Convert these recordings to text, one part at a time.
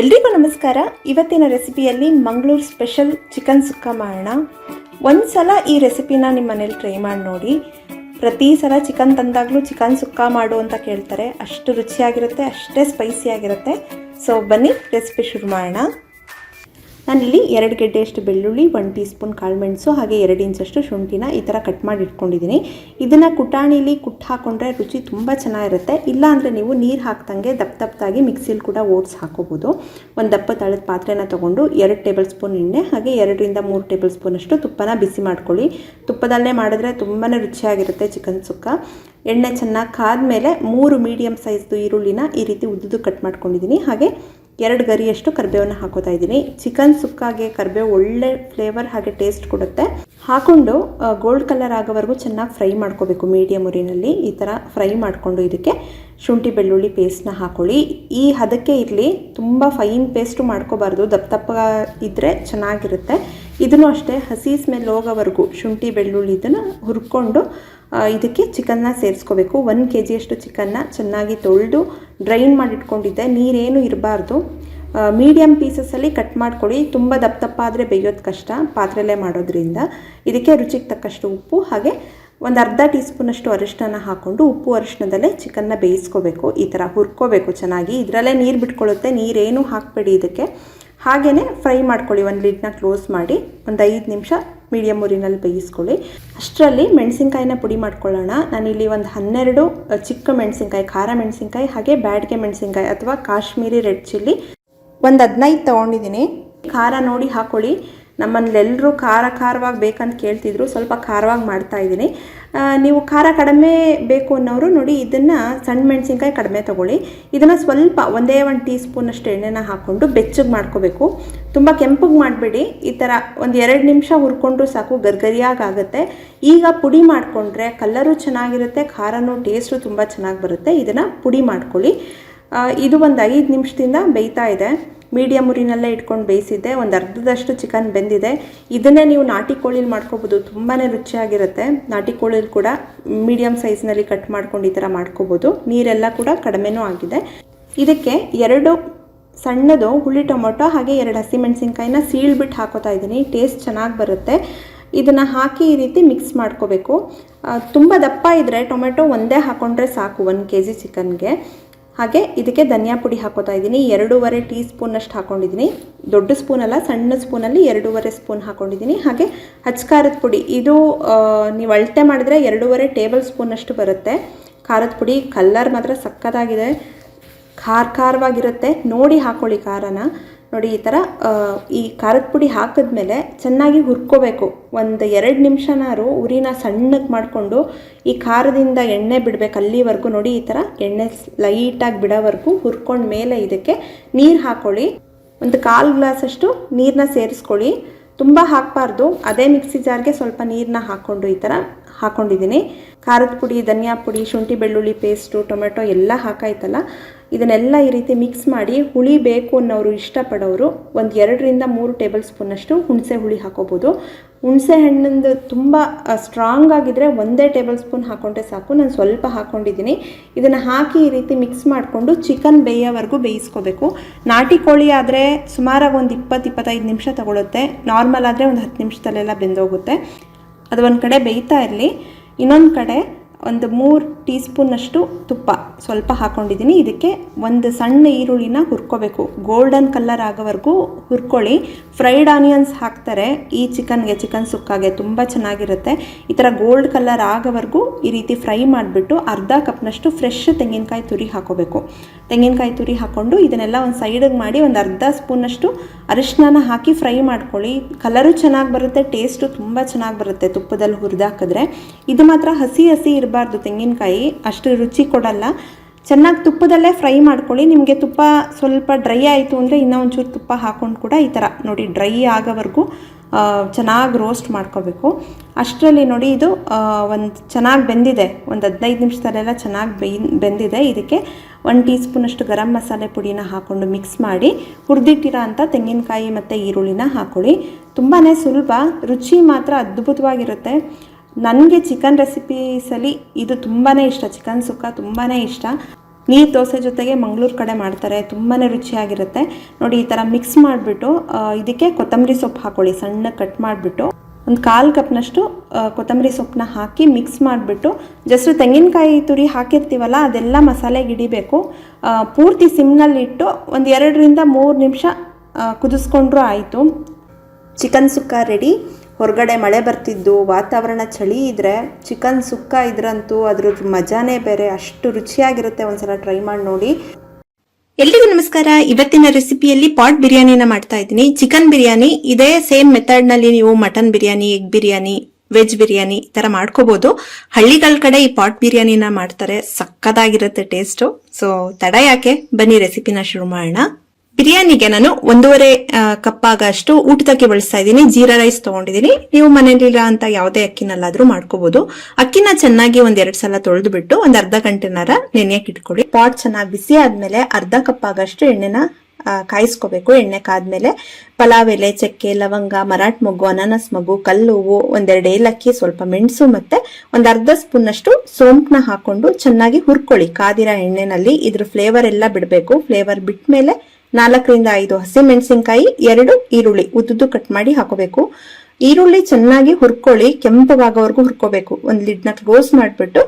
ಎಲ್ರಿಗೂ ನಮಸ್ಕಾರ. ಇವತ್ತಿನ ರೆಸಿಪಿಯಲ್ಲಿ ಮಂಗಳೂರು ಸ್ಪೆಷಲ್ ಚಿಕನ್ ಸುಕ್ಕ ಮಾಡೋಣ. ಒಂದು ಸಲ ಈ ರೆಸಿಪಿನ ನಿಮ್ಮ ಮನೇಲಿ ಟ್ರೈ ಮಾಡಿ ನೋಡಿ. ಪ್ರತಿ ಸಲ ಚಿಕನ್ ತಂದಾಗಲೂ ಚಿಕನ್ ಸುಕ್ಕ ಮಾಡು ಅಂತ ಕೇಳ್ತಾರೆ. ಅಷ್ಟು ರುಚಿಯಾಗಿರುತ್ತೆ, ಅಷ್ಟೇ ಸ್ಪೈಸಿಯಾಗಿರುತ್ತೆ ಸೊ ಬನ್ನಿ ರೆಸಿಪಿ ಶುರು ಮಾಡೋಣ. ನಾನಿಲ್ಲಿ ಎರಡು ಗೆಡ್ಡೆಯಷ್ಟು ಬೆಳ್ಳುಳ್ಳಿ ಒನ್ ಟೀ ಸ್ಪೂನ್ ಕಾಳುಮೆಣಸು ಹಾಗೆ ಎರಡು ಇಂಚಷ್ಟು ಶುಂಠಿನ ಈ ಥರ ಕಟ್ ಮಾಡಿ ಇಟ್ಕೊಂಡಿದ್ದೀನಿ. ಇದನ್ನು ಕುಟಾಣಿಲಿ ಕುಟ್ಟು ಹಾಕೊಂಡ್ರೆ ರುಚಿ ತುಂಬ ಚೆನ್ನಾಗಿರುತ್ತೆ. ಇಲ್ಲ ಅಂದರೆ ನೀವು ನೀರು ಹಾಕ್ದಂಗೆ ದಪ್ಪ ದಪ್ಪದಾಗಿ ಮಿಕ್ಸಿಲಿ ಕೂಡ ಓಟ್ಸ್ ಹಾಕೋಬೋದು. ಒಂದು ದಪ್ಪ ತಳದ ಪಾತ್ರೆನ ತೊಗೊಂಡು ಎರಡು ಟೇಬಲ್ ಸ್ಪೂನ್ ಎಣ್ಣೆ, ಹಾಗೆ ಎರಡರಿಂದ ಮೂರು ಟೇಬಲ್ ಸ್ಪೂನಷ್ಟು ತುಪ್ಪನ ಬಿಸಿ ಮಾಡ್ಕೊಳ್ಳಿ. ತುಪ್ಪದಲ್ಲೇ ಮಾಡಿದ್ರೆ ತುಂಬಾ ರುಚಿಯಾಗಿರುತ್ತೆ ಚಿಕನ್ ಸುಕ್ಕ. ಎಣ್ಣೆ ಚೆನ್ನಾಗಿ ಕಾದ ಮೇಲೆ ಮೂರು ಮೀಡಿಯಮ್ ಸೈಜ್ದು ಈರುಳ್ಳಿನ ಈ ರೀತಿ ಉದ್ದುದು ಕಟ್ ಮಾಡ್ಕೊಂಡಿದ್ದೀನಿ. ಹಾಗೆ ಎರಡು ಗರಿಯಷ್ಟು ಕರಿಬೇವನ್ನ ಹಾಕೋತಾ ಇದ್ದೀನಿ. ಚಿಕನ್ ಸುಕ್ಕಾಗೆ ಕರಿಬೇವು ಒಳ್ಳೆ ಫ್ಲೇವರ್ ಹಾಗೆ ಟೇಸ್ಟ್ ಕೊಡುತ್ತೆ. ಹಾಕೊಂಡು ಗೋಲ್ಡ್ ಕಲರ್ ಆಗೋವರೆಗೂ ಚೆನ್ನಾಗಿ ಫ್ರೈ ಮಾಡ್ಕೋಬೇಕು ಮೀಡಿಯಮ್ ಉರಿನಲ್ಲಿ. ಈ ಥರ ಫ್ರೈ ಮಾಡಿಕೊಂಡು ಇದಕ್ಕೆ ಶುಂಠಿ, ಬೆಳ್ಳುಳ್ಳಿ ಪೇಸ್ಟ್ನ ಹಾಕೊಳ್ಳಿ. ಈ ಹದಕ್ಕೆ ಇರಲಿ, ತುಂಬ ಫೈನ್ ಪೇಸ್ಟು ಮಾಡ್ಕೋಬಾರ್ದು. ದಪ್ಪ ದಪ್ಪ ಇದ್ದರೆ ಚೆನ್ನಾಗಿರುತ್ತೆ. ಇದನ್ನು ಅಷ್ಟೇ ಹಸಿ ಸ್ಮೆಲ್ ಹೋಗೋವರೆಗೂ ಶುಂಠಿ, ಬೆಳ್ಳುಳ್ಳಿ ಇದನ್ನು ಹುರ್ಕೊಂಡು ಇದಕ್ಕೆ ಚಿಕನ್ನ ಸೇರಿಸ್ಕೋಬೇಕು. ಒಂದು ಕೆ ಜಿಯಷ್ಟು ಚಿಕನ್ನ ಚೆನ್ನಾಗಿ ತೊಳೆದು ಡ್ರೈನ್ ಮಾಡಿಟ್ಕೊಂಡಿದ್ದೆ. ನೀರೇನು ಇರಬಾರ್ದು. ಮೀಡಿಯಮ್ ಪೀಸಸಲ್ಲಿ ಕಟ್ ಮಾಡ್ಕೊಳ್ಳಿ. ತುಂಬ ದಪ್ಪ ದಪ್ಪ ಆದರೆ ಬೇಯೋದು ಕಷ್ಟ ಪಾತ್ರೆಲೇ ಮಾಡೋದ್ರಿಂದ. ಇದಕ್ಕೆ ರುಚಿಗೆ ತಕ್ಕಷ್ಟು ಉಪ್ಪು, ಹಾಗೆ ಒಂದು ಅರ್ಧ ಟೀ ಸ್ಪೂನಷ್ಟು ಅರಿಶಿನ ಹಾಕ್ಕೊಂಡು ಉಪ್ಪು ಅರಿಶಿನದಲ್ಲೇ ಚಿಕನ್ನ ಬೇಯಿಸ್ಕೋಬೇಕು. ಈ ಥರ ಹುರ್ಕೋಬೇಕು ಚೆನ್ನಾಗಿ. ಇದರಲ್ಲೇ ನೀರು ಬಿಟ್ಕೊಳ್ಳುತ್ತೆ. ನೀರೇನು ಹಾಕಬೇಡಿ ಇದಕ್ಕೆ. ಹಾಗೆಯೇ ಫ್ರೈ ಮಾಡ್ಕೊಳ್ಳಿ, ಒಂದು ಲಿಡ್ನ ಕ್ಲೋಸ್ ಮಾಡಿ, ಒಂದು ಐದು ನಿಮಿಷ ಮೀಡಿಯಮ್ ಉರಿನಲ್ಲಿ ಬೇಯಿಸ್ಕೊಳ್ಳಿ. ಅಷ್ಟರಲ್ಲಿ ಮೆಣಸಿನಕಾಯಿನ ಪುಡಿ ಮಾಡ್ಕೊಳ್ಳೋಣ. ನಾನಿಲ್ಲಿ ಒಂದು ಹನ್ನೆರಡು ಚಿಕ್ಕ ಮೆಣಸಿನ್ಕಾಯಿ, ಖಾರ ಮೆಣಸಿನ್ಕಾಯಿ, ಹಾಗೆ ಬ್ಯಾಡ್ಗೆ ಮೆಣಸಿನ್ಕಾಯಿ ಅಥವಾ ಕಾಶ್ಮೀರಿ ರೆಡ್ ಚಿಲ್ಲಿ ಒಂದು ಹದಿನೈದು ತೊಗೊಂಡಿದ್ದೀನಿ. ಖಾರ ನೋಡಿ ಹಾಕೊಳ್ಳಿ. ನಮ್ಮಲ್ಲೆಲ್ಲರೂ ಖಾರ ಖಾರವಾಗಿ ಬೇಕಂತ ಕೇಳ್ತಿದ್ರು, ಸ್ವಲ್ಪ ಖಾರವಾಗಿ ಮಾಡ್ತಾ ಇದ್ದೀನಿ. ನೀವು ಖಾರ ಕಡಿಮೆ ಬೇಕು ಅನ್ನೋರು ನೋಡಿ ಇದನ್ನು ಸಣ್ಣ ಮೆಣಸಿನ್ಕಾಯಿ ಕಡಿಮೆ ತೊಗೊಳ್ಳಿ. ಇದನ್ನು ಸ್ವಲ್ಪ ಒಂದೇ ಒಂದು ಟೀ ಸ್ಪೂನಷ್ಟು ಎಣ್ಣೆನ ಹಾಕ್ಕೊಂಡು ಬೆಚ್ಚಗೆ ಮಾಡ್ಕೋಬೇಕು. ತುಂಬ ಕೆಂಪಗೆ ಮಾಡಬೇಡಿ. ಈ ಥರ ಒಂದು ಎರಡು ನಿಮಿಷ ಹುರ್ಕೊಂಡ್ರು ಸಾಕು ಗರ್ಗರಿಯಾಗುತ್ತೆ ಈಗ ಪುಡಿ ಮಾಡಿಕೊಂಡ್ರೆ ಕಲ್ಲರು ಚೆನ್ನಾಗಿರುತ್ತೆ, ಖಾರನೂ ಟೇಸ್ಟು ತುಂಬ ಚೆನ್ನಾಗಿ ಬರುತ್ತೆ. ಇದನ್ನು ಪುಡಿ ಮಾಡ್ಕೊಳ್ಳಿ. ಇದು ಒಂದು ಐದು ನಿಮಿಷದಿಂದ ಬೇಯ್ತಾ ಇದೆ. ಮೀಡಿಯಮ್ ಉರಿನಲ್ಲೇ ಇಟ್ಕೊಂಡು ಬೇಯಿಸಿದ್ದೆ. ಒಂದು ಅರ್ಧದಷ್ಟು ಚಿಕನ್ ಬೆಂದಿದೆ. ಇದನ್ನೇ ನೀವು ನಾಟಿ ಕೋಳಿಲಿ ಮಾಡ್ಕೋಬೋದು. ತುಂಬಾ ರುಚಿಯಾಗಿರುತ್ತೆ. ನಾಟಿ ಕೋಳಿಲಿ ಕೂಡ ಮೀಡಿಯಮ್ ಸೈಜ್ನಲ್ಲಿ ಕಟ್ ಮಾಡ್ಕೊಂಡು ಈ ಥರ ಮಾಡ್ಕೋಬೋದು. ನೀರೆಲ್ಲ ಕೂಡ ಕಡಿಮೆನೂ ಆಗಿದೆ. ಇದಕ್ಕೆ ಎರಡು ಸಣ್ಣದು ಹುಳಿ ಟೊಮೊಟೊ ಹಾಗೆ ಎರಡು ಹಸಿಮೆಣಸಿನ್ಕಾಯಿನ ಸೀಳ್ಬಿಟ್ಟು ಹಾಕೋತಾ ಇದ್ದೀನಿ. ಟೇಸ್ಟ್ ಚೆನ್ನಾಗಿ ಬರುತ್ತೆ. ಇದನ್ನು ಹಾಕಿ ಈ ರೀತಿ ಮಿಕ್ಸ್ ಮಾಡ್ಕೋಬೇಕು. ತುಂಬ ದಪ್ಪ ಇದ್ದರೆ ಟೊಮೆಟೊ ಒಂದೇ ಹಾಕೊಂಡ್ರೆ ಸಾಕು, ಒಂದು ಕೆ ಜಿ ಚಿಕನ್ಗೆ. ಹಾಗೆ ಇದಕ್ಕೆ ಧನಿಯಾ ಪುಡಿ ಹಾಕೋತಾ ಇದ್ದೀನಿ. ಎರಡೂವರೆ ಟೀ ಸ್ಪೂನಷ್ಟು ಹಾಕೊಂಡಿದ್ದೀನಿ. ದೊಡ್ಡ ಸ್ಪೂನಲ್ಲ ಸಣ್ಣ ಸ್ಪೂನಲ್ಲಿ ಎರಡೂವರೆ ಸ್ಪೂನ್ ಹಾಕೊಂಡಿದ್ದೀನಿ. ಹಾಗೆ ಹಚ್ಕಾರದ ಪುಡಿ, ಇದು ನೀವು ಅಳತೆ ಮಾಡಿದ್ರೆ ಎರಡೂವರೆ ಟೇಬಲ್ ಸ್ಪೂನಷ್ಟು ಬರುತ್ತೆ. ಖಾರದ ಪುಡಿ, ಕಲ್ಲರ್ ಮಾತ್ರ ಸಕ್ಕತ್ತಾಗಿದೆ. ಖಾರ ಖಾರವಾಗಿರುತ್ತೆ. ನೋಡಿ ಹಾಕೊಳ್ಳಿ ಖಾರನ. ನೋಡಿ, ಈ ಥರ ಈ ಖಾರದ ಪುಡಿ ಹಾಕಿದ್ಮೇಲೆ ಚೆನ್ನಾಗಿ ಹುರ್ಕೋಬೇಕು. ಒಂದು ಎರಡು ನಿಮಿಷನಾರು ಉರಿನ ಸಣ್ಣಗೆ ಮಾಡಿಕೊಂಡು ಈ ಖಾರದಿಂದ ಎಣ್ಣೆ ಬಿಡಬೇಕು ಅಲ್ಲಿವರೆಗೂ. ನೋಡಿ, ಈ ಥರ ಎಣ್ಣೆ ಲೈಟಾಗಿ ಬಿಡೋವರೆಗೂ ಹುರ್ಕೊಂಡ ಮೇಲೆ ಇದಕ್ಕೆ ನೀರು ಹಾಕ್ಕೊಳ್ಳಿ ಒಂದು ಕಾಲು ಗ್ಲಾಸಷ್ಟು ನೀರನ್ನ ಸೇರಿಸ್ಕೊಳ್ಳಿ. ತುಂಬ ಹಾಕಬಾರ್ದು. ಅದೇ ಮಿಕ್ಸಿ ಜಾರ್ಗೆ ಸ್ವಲ್ಪ ನೀರನ್ನ ಹಾಕ್ಕೊಂಡು ಈ ಥರ ಹಾಕ್ಕೊಂಡಿದ್ದೀನಿ ಖಾರದ ಪುಡಿ, ಧನಿಯಾ ಪುಡಿ, ಶುಂಠಿ ಬೆಳ್ಳುಳ್ಳಿ ಪೇಸ್ಟು, ಟೊಮೆಟೊ ಎಲ್ಲ ಹಾಕಾಯ್ತಲ್ಲ. ಇದನ್ನೆಲ್ಲ ಈ ರೀತಿ ಮಿಕ್ಸ್ ಮಾಡಿ ಹುಳಿ ಬೇಕು ಅನ್ನೋರು ಇಷ್ಟಪಡೋರು ಒಂದು ಎರಡರಿಂದ ಮೂರು ಟೇಬಲ್ ಸ್ಪೂನಷ್ಟು ಹುಣಸೆ ಹುಳಿ ಹಾಕೋಬೋದು. ಹುಣಸೆ ಹಣ್ಣಿಂದು ತುಂಬ ಸ್ಟ್ರಾಂಗ್ ಆಗಿದ್ದರೆ ಒಂದೇ ಟೇಬಲ್ ಸ್ಪೂನ್ ಹಾಕೊಂಡ್ರೆ ಸಾಕು. ನಾನು ಸ್ವಲ್ಪ ಹಾಕ್ಕೊಂಡಿದ್ದೀನಿ ಇದನ್ನು ಹಾಕಿ ಈ ರೀತಿ ಮಿಕ್ಸ್ ಮಾಡಿಕೊಂಡು ಚಿಕನ್ ಬೇಯೋವರೆಗೂ ಬೇಯಿಸ್ಕೋಬೇಕು. ನಾಟಿ ಕೋಳಿ ಆದರೆ ಸುಮಾರಾಗಿ ಒಂದು ಇಪ್ಪತ್ತು ಇಪ್ಪತ್ತೈದು ನಿಮಿಷ ತಗೊಳುತ್ತೆ. ನಾರ್ಮಲ್ ಆದರೆ ಒಂದು ಹತ್ತು ನಿಮಿಷದಲ್ಲೆಲ್ಲ ಬೆಂದೋಗುತ್ತೆ. ಅದು ಒಂದು ಕಡೆ ಬೇಯ್ತಾ ಇರಲಿ. ಇನ್ನೊಂದು ಕಡೆ ಒಂದು ಮೂರು ಟೀ ಸ್ಪೂನಷ್ಟು ತುಪ್ಪ ಸ್ವಲ್ಪ ಹಾಕ್ಕೊಂಡಿದ್ದೀನಿ ಇದಕ್ಕೆ ಒಂದು ಸಣ್ಣ ಈರುಳ್ಳಿನ ಹುರ್ಕೋಬೇಕು. ಗೋಲ್ಡನ್ ಕಲರ್ ಆಗೋವರೆಗೂ ಹುರ್ಕೊಳ್ಳಿ. ಫ್ರೈಡ್ ಆನಿಯನ್ಸ್ ಹಾಕ್ತಾರೆ. ಈ ಚಿಕನ್ಗೆ ಚಿಕನ್ ಸುಕ್ಕಾಗೆ ತುಂಬ ಚೆನ್ನಾಗಿರುತ್ತೆ. ಈ ಥರ ಗೋಲ್ಡ್ ಕಲರ್ ಆಗೋವರೆಗೂ ಈ ರೀತಿ ಫ್ರೈ ಮಾಡಿಬಿಟ್ಟು ಅರ್ಧ ಕಪ್ನಷ್ಟು ಫ್ರೆಶ್ ತೆಂಗಿನಕಾಯಿ ತುರಿ ಹಾಕೋಬೇಕು. ತೆಂಗಿನಕಾಯಿ ತುರಿ ಹಾಕ್ಕೊಂಡು ಇದನ್ನೆಲ್ಲ ಒಂದು ಸೈಡಿಗೆ ಮಾಡಿ ಒಂದು ಅರ್ಧ ಸ್ಪೂನಷ್ಟು ಅರಿಶಿನ ಹಾಕಿ ಫ್ರೈ ಮಾಡ್ಕೊಳ್ಳಿ. ಕಲರು ಚೆನ್ನಾಗಿ ಬರುತ್ತೆ ಟೇಸ್ಟು ತುಂಬ ಚೆನ್ನಾಗಿ ಬರುತ್ತೆ ತುಪ್ಪದಲ್ಲಿ ಹುರಿದಾಕಿದ್ರೆ ಇದು ಮಾತ್ರ ಹಸಿ ಹಸಿ ಇರಬಾರ್ದು ತೆಂಗಿನಕಾಯಿ, ಅಷ್ಟು ರುಚಿ ಕೊಡಲ್ಲ. ಚೆನ್ನಾಗಿ ತುಪ್ಪದಲ್ಲೇ ಫ್ರೈ ಮಾಡ್ಕೊಳ್ಳಿ, ನಿಮಗೆ ತುಪ್ಪ ಸ್ವಲ್ಪ ಡ್ರೈ ಆಯಿತು ಅಂದರೆ ಇನ್ನೂ ಒಂಚೂರು ತುಪ್ಪ ಹಾಕ್ಕೊಂಡು ಕೂಡ ಈ ಥರ ನೋಡಿ ಡ್ರೈ ಆಗೋವರೆಗೂ ಚೆನ್ನಾಗಿ ರೋಸ್ಟ್ ಮಾಡ್ಕೋಬೇಕು. ಅಷ್ಟರಲ್ಲಿ ನೋಡಿ ಇದು ಒಂದು ಚೆನ್ನಾಗಿ ಬೆಂದಿದೆ. ಒಂದು ಹದಿನೈದು ನಿಮಿಷದಲ್ಲೆಲ್ಲ ಚೆನ್ನಾಗಿ ಬೆಂದಿದೆ. ಇದಕ್ಕೆ ಒಂದು ಟೀ ಸ್ಪೂನಷ್ಟು ಗರಂ ಮಸಾಲೆ ಪುಡಿನ ಹಾಕ್ಕೊಂಡು ಮಿಕ್ಸ್ ಮಾಡಿ ಹುರಿದಿಟ್ಟಿರೋ ಅಂಥ ತೆಂಗಿನಕಾಯಿ ಮತ್ತು ಈರುಳ್ಳಿನ ಹಾಕ್ಕೊಳ್ಳಿ ತುಂಬಾ ಸುಲಭ, ರುಚಿ ಮಾತ್ರ ಅದ್ಭುತವಾಗಿರುತ್ತೆ. ನನಗೆ ಚಿಕನ್ ರೆಸಿಪೀಸಲ್ಲಿ ಇದು ತುಂಬಾ ಇಷ್ಟ, ಚಿಕನ್ ಸುಕ್ಕ ತುಂಬಾ ಇಷ್ಟ. ನೀರು ದೋಸೆ ಜೊತೆಗೆ ಮಂಗಳೂರು ಕಡೆ ಮಾಡ್ತಾರೆ ತುಂಬಾ ರುಚಿಯಾಗಿರುತ್ತೆ. ನೋಡಿ, ಈ ಥರ ಮಿಕ್ಸ್ ಮಾಡಿಬಿಟ್ಟು ಇದಕ್ಕೆ ಕೊತ್ತಂಬರಿ ಸೊಪ್ಪು ಹಾಕೊಳ್ಳಿ, ಸಣ್ಣ ಕಟ್ ಮಾಡಿಬಿಟ್ಟು. ಒಂದು ಕಾಲು ಕಪ್ನಷ್ಟು ಕೊತ್ತಂಬರಿ ಸೊಪ್ಪನ್ನ ಹಾಕಿ ಮಿಕ್ಸ್ ಮಾಡಿಬಿಟ್ಟು, ಜಸ್ಟ್ ತೆಂಗಿನಕಾಯಿ ತುರಿ ಹಾಕಿರ್ತೀವಲ್ಲ, ಅದೆಲ್ಲ ಮಸಾಲೆಗೆ ಹಿಡಿಬೇಕು. ಪೂರ್ತಿ ಸಿಮ್ನಲ್ಲಿ ಇಟ್ಟು ಒಂದು ಎರಡರಿಂದ ಮೂರು ನಿಮಿಷ ಕುದಿಸ್ಕೊಂಡ್ರೂ ಆಯಿತು. ಚಿಕನ್ ಸುಕ್ಕ ರೆಡಿ ಹೊರಗಡೆ ಮಳೆ ಬರ್ತಿದ್ದು, ವಾತಾವರಣ ಚಳಿ ಇದ್ದರೆ ಚಿಕನ್ ಸುಕ್ಕ ಇದ್ರಂತೂ ಅದ್ರದ್ದು ಮಜಾನೇ ಬೇರೆ, ಅಷ್ಟು ರುಚಿಯಾಗಿರುತ್ತೆ, ಒಂದ್ಸಲ ಟ್ರೈ ಮಾಡಿ ನೋಡಿ. ಎಲ್ರಿಗೂ ನಮಸ್ಕಾರ. ಇವತ್ತಿನ ರೆಸಿಪಿಯಲ್ಲಿ ಪಾಟ್ ಬಿರಿಯಾನಿನ ಮಾಡ್ತಾ ಇದ್ದೀನಿ. ಚಿಕನ್ ಬಿರಿಯಾನಿ, ಇದೇ ಸೇಮ್ ಮೆಥಡ್ನಲ್ಲಿ ನೀವು mutton biryani, egg biryani, veg biryani ಈ ತರ ಮಾಡ್ಕೋಬಹುದು ಹಳ್ಳಿಗಳ ಕಡೆ ಈ ಪಾಟ್ ಬಿರಿಯಾನಿನ ಮಾಡ್ತಾರೆ. ಸಕ್ಕದಾಗಿರುತ್ತೆ ಟೇಸ್ಟ್. ಸೊ, ತಡ ಯಾಕೆ? ಬನ್ನಿ ರೆಸಿಪಿನ ಶುರು ಮಾಡೋಣ. ಬಿರಿಯಾನಿಗೆ ನಾನು ಒಂದೂವರೆ ಕಪ್ ಆಗಷ್ಟು ಊಟದಕ್ಕೆ ಬಳಸ್ತಾ ಇದ್ದೀನಿ. ಜೀರಾ ರೈಸ್ ತಗೊಂಡಿದ್ದೀನಿ. ನೀವು ಮನೇಲಿಲ್ಲ ಅಂತ ಯಾವುದೇ ಅಕ್ಕಿನಲ್ಲಾದ್ರೂ ಮಾಡ್ಕೋಬಹುದು ಅಕ್ಕಿನ ಚೆನ್ನಾಗಿ ಒಂದ್ ಎರಡ್ ಸಲ ತೊಳೆದು ಬಿಟ್ಟು ಒಂದ್ ಅರ್ಧ ಗಂಟೆನಾರ ನೆನೆಯಕ್ಕೆ ಇಟ್ಕೊಳ್ಳಿ. ಪಾಟ್ ಚೆನ್ನಾಗಿ ಬಿಸಿ ಆದ್ಮೇಲೆ ಅರ್ಧ ಕಪ್ ಆಗಷ್ಟು ಎಣ್ಣೆನ ಕಾಯಿಸ್ಕೋಬೇಕು. ಎಣ್ಣೆ ಕಾದ್ಮೇಲೆ ಪಲಾವ್, ಎಲೆ, ಚಕ್ಕೆ, ಲವಂಗ, ಮರಾಠ್ ಮೊಗ್ಗು, ಅನಾನಸ್ ಮಗು ಕಲ್ಲುವು, ಒಂದೆರಡು ಏಲಕ್ಕಿ, ಸ್ವಲ್ಪ ಮೆಣಸು ಮತ್ತೆ ಒಂದ್ ಅರ್ಧ ಸ್ಪೂನ್ ಅಷ್ಟು ಸೋಂಪ್ನ ಹಾಕೊಂಡು ಚೆನ್ನಾಗಿ ಹುರ್ಕೊಳ್ಳಿ. ಕಾದಿರ ಎಣ್ಣೆನಲ್ಲಿ ಇದ್ರ ಫ್ಲೇವರ್ ಎಲ್ಲ ಬಿಡಬೇಕು. ಫ್ಲೇವರ್ ಬಿಟ್ಮೇಲೆ ನಾಲ್ಕರಿಂದ ಐದು ಹಸಿ ಮೆಣಸಿನಕಾಯಿ, ಎರಡು ಈರುಳ್ಳಿ. ಉದ್ದುದ್ದು ಕಟ್ ಮಾಡಿ ಹಾಕೋಬೇಕು. ಈರುಳ್ಳಿ ಚೆನ್ನಾಗಿ ಹುರ್ಕೊಳ್ಳಿ, ಕೆಂಪಗಾಗೋವರೆಗೂ ಹುರ್ಕೋಬೇಕು. ಒಂದ್ ಲಿಡ್ನ ಕ್ಲೋಸ್ ಮಾಡ್ಬಿಟ್ಟು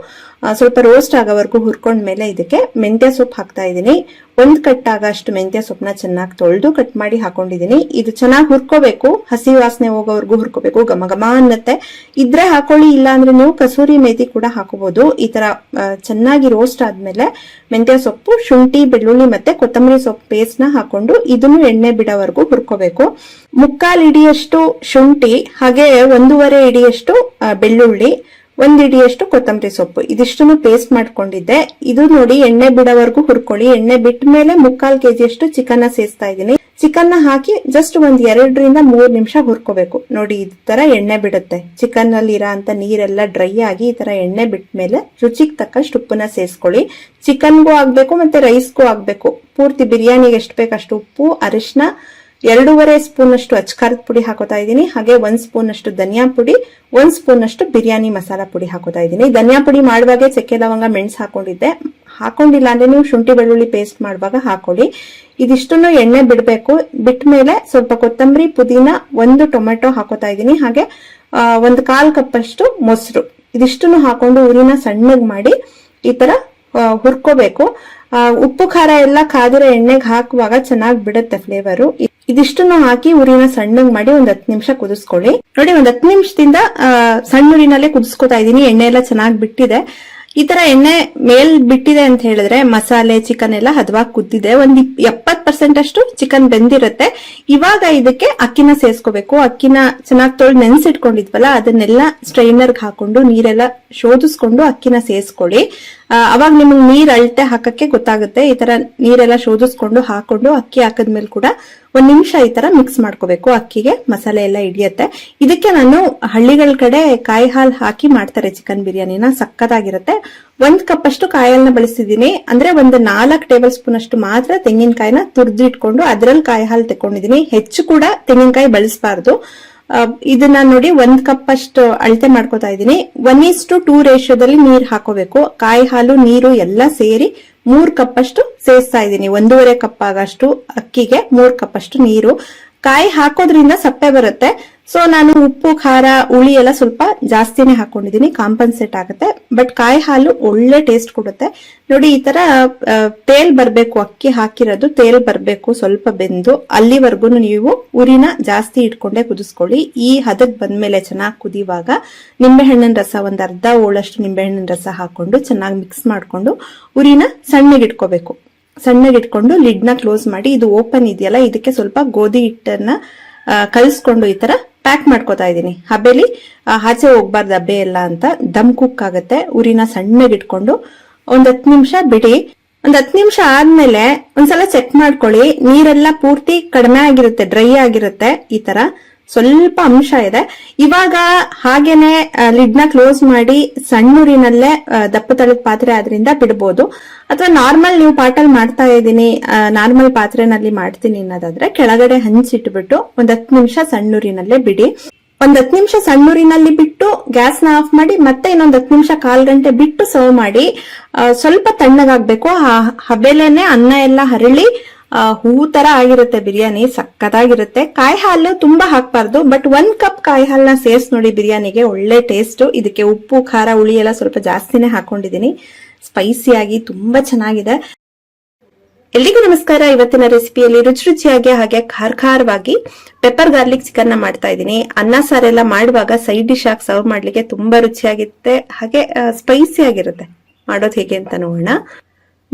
ಸ್ವಲ್ಪ ರೋಸ್ಟ್ ಆಗೋವರೆಗೂ ಹುರ್ಕೊಂಡ್ಮೇಲೆ ಇದಕ್ಕೆ ಮೆಂತ್ಯ ಸೊಪ್ಪು ಹಾಕ್ತಾ ಇದ್ದೀನಿ. ಒಂದು ಕಟ್ ಆಗಷ್ಟು ಮೆಂತ್ಯ ಸೊಪ್ಪನ್ನ ಚೆನ್ನಾಗಿ ತೊಳೆದು ಕಟ್ ಮಾಡಿ ಹಾಕೊಂಡಿದೀನಿ ಇದು ಚೆನ್ನಾಗಿ ಹುರ್ಕೋಬೇಕು. ಹಸಿ ವಾಸನೆ ಹೋಗೋವರೆಗೂ ಹುರ್ಕೋಬೇಕು. ಘಮ ಘಮ ಅನ್ನತ್ತೆ. ಇದ್ರೆ ಹಾಕೊಳ್ಳಿ, ಇಲ್ಲ ಅಂದ್ರೆ ನೀವು ಕಸೂರಿ ಮೇಥಿ ಕೂಡ ಹಾಕೋಬಹುದು ಈ ತರ ಚೆನ್ನಾಗಿ ರೋಸ್ಟ್ ಆದ್ಮೇಲೆ ಮೆಂತ್ಯ ಸೊಪ್ಪು, ಶುಂಠಿ, ಬೆಳ್ಳುಳ್ಳಿ ಮತ್ತೆ ಕೊತ್ತಂಬರಿ ಸೊಪ್ಪು ಪೇಸ್ಟ್ನ ಹಾಕೊಂಡು ಇದನ್ನು ಎಣ್ಣೆ ಬಿಡೋವರೆಗೂ ಹುರ್ಕೋಬೇಕು. ಮುಕ್ಕಾಲ್ ಇಡಿಯಷ್ಟು ಶುಂಠಿ, ಹಾಗೆ ಒಂದೂವರೆ ಇಡಿಯಷ್ಟು ಬೆಳ್ಳುಳ್ಳಿ ಒಂದ್ ಇಡಿಯಷ್ಟು ಕೊತ್ತಂಬರಿ ಸೊಪ್ಪು. ಇದಿಷ್ಟನ್ನು ಪೇಸ್ಟ್ ಮಾಡ್ಕೊಂಡಿದ್ದೆ. ಇದು ನೋಡಿ ಎಣ್ಣೆ ಬಿಡೋವರೆಗೂ ಹುರ್ಕೊಳ್ಳಿ. ಎಣ್ಣೆ ಬಿಟ್ಟ ಮೇಲೆ ಮುಕ್ಕಾಲ್ ಕೆಜಿಯಷ್ಟು ಚಿಕನ್ ಸೇರಿಸ್ತಾ ಇದ್ದೀನಿ. ಚಿಕನ್ ಹಾಕಿ ಜಸ್ಟ್ ಒಂದ್ ಎರಡರಿಂದ ಮೂರ್ ನಿಮಿಷ ಹುರ್ಕೋಬೇಕು. ನೋಡಿ ಈ ತರ ಎಣ್ಣೆ ಬಿಡುತ್ತೆ. ಚಿಕನ್ನಲ್ಲಿ ಇರೋ ನೀರೆಲ್ಲ ಡ್ರೈ ಆಗಿ ಈ ತರ ಎಣ್ಣೆ ಬಿಟ್ಮೇಲೆ ರುಚಿಗೆ ತಕ್ಕಷ್ಟು ಉಪ್ಪನ್ನ ಸೇರಿಸ್ಕೊಳ್ಳಿ ಚಿಕನ್ಗೂ ಆಗ್ಬೇಕು ಮತ್ತೆ ರೈಸ್ಗೂ ಆಗ್ಬೇಕು. ಪೂರ್ತಿ ಬಿರಿಯಾನಿಗೆ ಎಷ್ಟು ಬೇಕಷ್ಟು ಉಪ್ಪು ಅರಿಶಿನ ಎರಡೂವರೆ ಸ್ಪೂನ್ ಅಷ್ಟು ಅಚ್ಕಾರದ ಪುಡಿ ಹಾಕೋತಾ ಇದ್ದೀನಿ. ಹಾಗೆ ಒಂದ್ ಸ್ಪೂನ್ ಅಷ್ಟು ಧನಿಯಾ ಪುಡಿ, ಒಂದ್ ಸ್ಪೂನ್ ಅಷ್ಟು ಬಿರಿಯಾನಿ ಮಸಾಲಾ ಪುಡಿ ಹಾಕೋತಾ ಇದ್ದೀನಿ. ಧನಿಯಾ ಪುಡಿ ಮಾಡುವಾಗ ಚಕ್ಕೆ, ಲವಂಗ, ಮೆಣಸು ಹಾಕೊಂಡಿದ್ದೆ. ಹಾಕೊಂಡಿಲ್ಲ ಅಂದ್ರೆ ನೀವು ಶುಂಠಿ, ಬೆಳ್ಳುಳ್ಳಿ ಪೇಸ್ಟ್ ಮಾಡುವಾಗ ಹಾಕೊಳ್ಳಿ. ಇದಿಷ್ಟನ್ನು ಎಣ್ಣೆ ಬಿಡಬೇಕು. ಬಿಟ್ಟ ಮೇಲೆ ಸ್ವಲ್ಪ ಕೊತ್ತಂಬರಿ, ಪುದೀನ, ಒಂದು ಟೊಮೆಟೊ ಹಾಕೋತಾ ಇದ್ದೀನಿ. ಹಾಗೆ ಒಂದು ಕಾಲ್ ಕಪ್ ಅಷ್ಟು ಮೊಸರು. ಇದಿಷ್ಟನ್ನು ಹಾಕೊಂಡು ಊರಿನ ಸಣ್ಣಗೆ ಮಾಡಿ ಈ ತರ ಹುರ್ಕೋಬೇಕು. ಉಪ್ಪು, ಖಾರ ಎಲ್ಲ ಕಾದಿರೋ ಎಣ್ಣೆಗೆ ಹಾಕುವಾಗ ಚೆನ್ನಾಗಿ ಬಿಡುತ್ತೆ ಫ್ಲೇವರು ಇದಿಷ್ಟನ್ನು ಹಾಕಿ ಉರಿನ ಸಣ್ಣಗ್ ಮಾಡಿ ಒಂದ್ ಹತ್ತು ನಿಮಿಷ ಕುದಿಸ್ಕೊಳ್ಳಿ. ನೋಡಿ, ಒಂದ್ ಹತ್ತು ನಿಮಿಷದಿಂದ ಸಣ್ಣ ಉರಿನಲ್ಲೇ ಕುದಿಸ್ಕೊತಾ ಇದೀನಿ. ಎಣ್ಣೆ ಎಲ್ಲ ಚೆನ್ನಾಗಿ ಬಿಟ್ಟಿದೆ. ಈ ತರ ಎಣ್ಣೆ ಮೇಲ್ ಬಿಟ್ಟಿದೆ ಅಂತ ಹೇಳಿದ್ರೆ ಮಸಾಲೆ ಚಿಕನ್ ಎಲ್ಲ ಹದವಾಗಿ ಕುದ್ದಿದೆ. ಒಂದ್ ಎಪ್ಪತ್ ಪರ್ಸೆಂಟ್ ಅಷ್ಟು ಚಿಕನ್ ಬೆಂದಿರುತ್ತೆ. ಇವಾಗ ಇದಕ್ಕೆ ಅಕ್ಕಿನ ಸೇರ್ಸ್ಕೋಬೇಕು. ಅಕ್ಕಿನ ಚೆನ್ನಾಗಿ ತೊಳೆದು ನೆನ್ಸಿಟ್ಕೊಂಡಿದ್ವಲ್ಲ, ಅದನ್ನೆಲ್ಲ ಸ್ಟ್ರೈನರ್ಗೆ ಹಾಕೊಂಡು ನೀರೆಲ್ಲ ಶೋಧಿಸ್ಕೊಂಡು ಅಕ್ಕಿನ ಸೇರಿಸ್ಕೊಳ್ಳಿ. ಅವಾಗ ನಿಮಗೆ ನೀರ್ ಅಳತೆ ಹಾಕಕ್ಕೆ ಗೊತ್ತಾಗುತ್ತೆ. ಈ ತರ ನೀರೆಲ್ಲ ಶೋಧಿಸ್ಕೊಂಡು ಹಾಕೊಂಡು ಅಕ್ಕಿ ಹಾಕದ್ಮೇಲೆ ಕೂಡ ಒಂದ್ ನಿಮಿಷ ಈ ತರ ಮಿಕ್ಸ್ ಮಾಡ್ಕೋಬೇಕು. ಅಕ್ಕಿಗೆ ಮಸಾಲೆ ಎಲ್ಲ ಹಿಡಿಯತ್ತೆ. ಇದಕ್ಕೆ ನಾನು ಹಳ್ಳಿಗಳ ಕಡೆ ಕಾಯಿ ಹಾಲು ಹಾಕಿ ಮಾಡ್ತಾರೆ ಚಿಕನ್ ಬಿರಿಯಾನಿನ. ಸಕ್ಕತ್ತಾಗಿರುತ್ತೆ ಒಂದ್ ಕಪ್ ಅಷ್ಟು ಕಾಯಲ್ನ ಬಳಸಿದೀನಿ ಅಂದ್ರೆ ಒಂದು ನಾಲ್ಕು ಟೇಬಲ್ ಸ್ಪೂನ್ ಅಷ್ಟು ಮಾತ್ರ ತೆಂಗಿನಕಾಯಿನ ತುರ್ದಿಟ್ಕೊಂಡು ಅದ್ರಲ್ಲಿ ಕಾಯಿ ಹಾಲು ತಕೊಂಡಿದೀನಿ ಹೆಚ್ಚು ಕೂಡ ತೆಂಗಿನಕಾಯಿ ಬಳಸಬಾರ್ದು. ಇದನ್ನ ನೋಡಿ ಒಂದ್ ಕಪ್ ಅಷ್ಟು ಅಳತೆ ಮಾಡ್ಕೋತಾ ಇದ್ದೀನಿ. ಒನ್ ಈಸ್ ಟು ಟೂ ರೇಷಿಯೋದಲ್ಲಿ ನೀರ್ ಹಾಕೋಬೇಕು. ಕಾಯಿ ಹಾಲು, ನೀರು ಎಲ್ಲ ಸೇರಿ ಮೂರ್ ಕಪ್ ಅಷ್ಟು ಸೇರಿಸ್ತಾ ಇದ್ದೀನಿ. ಒಂದೂವರೆ ಕಪ್ ಆಗಷ್ಟು ಅಕ್ಕಿಗೆ, ಮೂರ್ ಕಪ್ ಅಷ್ಟು ನೀರು. ಕಾಯಿ ಹಾಕೋದ್ರಿಂದ ಸಪ್ಪೆ ಬರುತ್ತೆ. ಸೊ ನಾನು ಉಪ್ಪು, ಖಾರ, ಹುಳಿ ಎಲ್ಲ ಸ್ವಲ್ಪ ಜಾಸ್ತಿನೇ ಹಾಕೊಂಡಿದೀನಿ ಕಾಂಪನ್ಸೇಟ್ ಆಗುತ್ತೆ. ಬಟ್ ಕಾಯಿ ಹಾಲು ಒಳ್ಳೆ ಟೇಸ್ಟ್ ಕೊಡುತ್ತೆ. ನೋಡಿ, ಈ ತರ ತೇಲ್ ಬರ್ಬೇಕು, ಅಕ್ಕಿ ಹಾಕಿರೋದು ತೇಲ್ ಬರ್ಬೇಕು, ಸ್ವಲ್ಪ ಬೆಂದು ಅಲ್ಲಿವರೆಗೂ ನೀವು ಉರಿನ ಜಾಸ್ತಿ ಇಟ್ಕೊಂಡೆ ಕುದಿಸ್ಕೊಳ್ಳಿ. ಈ ಹದಕ್ ಬಂದ್ಮೇಲೆ ಚೆನ್ನಾಗಿ ಕುದಿಯುವಾಗ ನಿಂಬೆಹಣ್ಣಿನ ರಸ ಒಂದ್ ಅರ್ಧ ಓಳಷ್ಟು ನಿಂಬೆಹಣ್ಣಿನ ರಸ ಹಾಕೊಂಡು ಚೆನ್ನಾಗಿ ಮಿಕ್ಸ್ ಮಾಡ್ಕೊಂಡು ಉರಿನ ಸಣ್ಣಗೆ ಇಟ್ಕೋಬೇಕು. ಸಣ್ಣಗೆ ಇಟ್ಕೊಂಡು ಲಿಡ್ನ ಕ್ಲೋಸ್ ಮಾಡಿ ಇದು ಓಪನ್ ಇದೆಯಲ್ಲ ಇದಕ್ಕೆ ಸ್ವಲ್ಪ ಗೋಧಿ ಹಿಟ್ಟನ್ನ ಕಲಿಸ್ಕೊಂಡು ಈ ತರ ಪ್ಯಾಕ್ ಮಾಡ್ಕೋತಾ ಇದ್ದೀನಿ. ಹಬೆಲಿ ಆ, ಆಚೆ ಹೋಗ್ಬಾರ್ದು ಹಬ್ಬೆ ಎಲ್ಲ ಅಂತ. ದಮ್ ಕುಕ್ ಆಗುತ್ತೆ. ಉರಿನ ಸಣ್ಣಗೆ ಇಟ್ಕೊಂಡು ಒಂದ್ ಹತ್ತು ನಿಮಿಷ ಬಿಡಿ. ಒಂದ್ ಹತ್ತು ನಿಮಿಷ ಆದ್ಮೇಲೆ ಒಂದ್ಸಲ ಚೆಕ್ ಮಾಡ್ಕೊಳ್ಳಿ. ನೀರೆಲ್ಲ ಪೂರ್ತಿ ಕಡಿಮೆ ಆಗಿರುತ್ತೆ ಡ್ರೈ ಆಗಿರುತ್ತೆ ಈ ತರ. ಸ್ವಲ್ಪ ಅಂಶ ಇದೆ. ಇವಾಗ ಹಾಗೇನೆ ನ ಕ್ಲೋಸ್ ಮಾಡಿ ಸಣ್ಣೂರಿನಲ್ಲೇ ದಪ್ಪ ತಳದ ಪಾತ್ರೆ ಆದ್ರಿಂದ ಬಿಡ್ಬೋದು. ಅಥವಾ ನಾರ್ಮಲ್ ನೀವು ಪಾಟಲ್ ಮಾಡ್ತಾ ಇದ್ದೀನಿ ನಾರ್ಮಲ್ ಪಾತ್ರೆನಲ್ಲಿ ಮಾಡ್ತೀನಿ ಅನ್ನೋದಾದ್ರೆ ಕೆಳಗಡೆ ಹಂಚಿಟ್ಬಿಟ್ಟು ಒಂದ್ ಹತ್ತು ನಿಮಿಷ ಸಣ್ಣೂರಿನಲ್ಲೇ ಬಿಡಿ. ಒಂದ್ ಹತ್ತು ನಿಮಿಷ ಸಣ್ಣೂರಿನಲ್ಲಿ ಬಿಟ್ಟು ಗ್ಯಾಸ್ನ ಆಫ್ ಮಾಡಿ ಮತ್ತೆ ಇನ್ನೊಂದ್ ಹತ್ತು ನಿಮಿಷ ಕಾಲ್ ಗಂಟೆ ಬಿಟ್ಟು ಸರ್ವ್ ಮಾಡಿ ಸ್ವಲ್ಪ ತಣ್ಣಗಾಗ್ಬೇಕು. ಆ ಹಬೆಲೆನೆ ಅನ್ನ ಎಲ್ಲ ಹರಳಿ ಹೂ ತರ ಆಗಿರುತ್ತೆ ಬಿರಿಯಾನಿ, ಸಕ್ಕತ್ತಾಗಿರುತ್ತೆ. ಕಾಯಿ ಹಾಲು ತುಂಬಾ ಹಾಕ್ಬಾರ್ದು ಬಟ್ ಒಂದ್ ಕಪ್ ಕಾಯಿ ಹಾಲ್ನ ಸೇರ್ಸ್ ನೋಡಿ ಬಿರಿಯಾನಿಗೆ, ಒಳ್ಳೆ ಟೇಸ್ಟ್ ಇದಕ್ಕೆ ಉಪ್ಪು, ಖಾರ, ಹುಳಿ ಎಲ್ಲ ಸ್ವಲ್ಪ ಜಾಸ್ತಿನೇ ಹಾಕೊಂಡಿದೀನಿ ಆಗಿ ತುಂಬಾ ಚೆನ್ನಾಗಿದೆ. ಎಲ್ರಿಗೂ ನಮಸ್ಕಾರ. ಇವತ್ತಿನ ರೆಸಿಪಿಯಲ್ಲಿ ರುಚಿ ರುಚಿಯಾಗಿ ಹಾಗೆ ಖಾರ ಖಾರವಾಗಿ ಪೆಪ್ಪರ್ ಗಾರ್ಲಿಕ್ ಚಿಕನ್ನ ಮಾಡ್ತಾ ಇದ್ದೀನಿ. ಅನ್ನ ಸಾರೆಲ್ಲ ಮಾಡುವಾಗ ಸೈಡ್ ಡಿಶ್ ಆಗಿ ಸರ್ವ್ ಮಾಡ್ಲಿಕ್ಕೆ ತುಂಬಾ ರುಚಿಯಾಗಿರುತ್ತೆ. ಹಾಗೆ ಸ್ಪೈಸಿ ಆಗಿರುತ್ತೆ. ಮಾಡೋದು ಹೇಗೆ ಅಂತ ನೋಡೋಣ.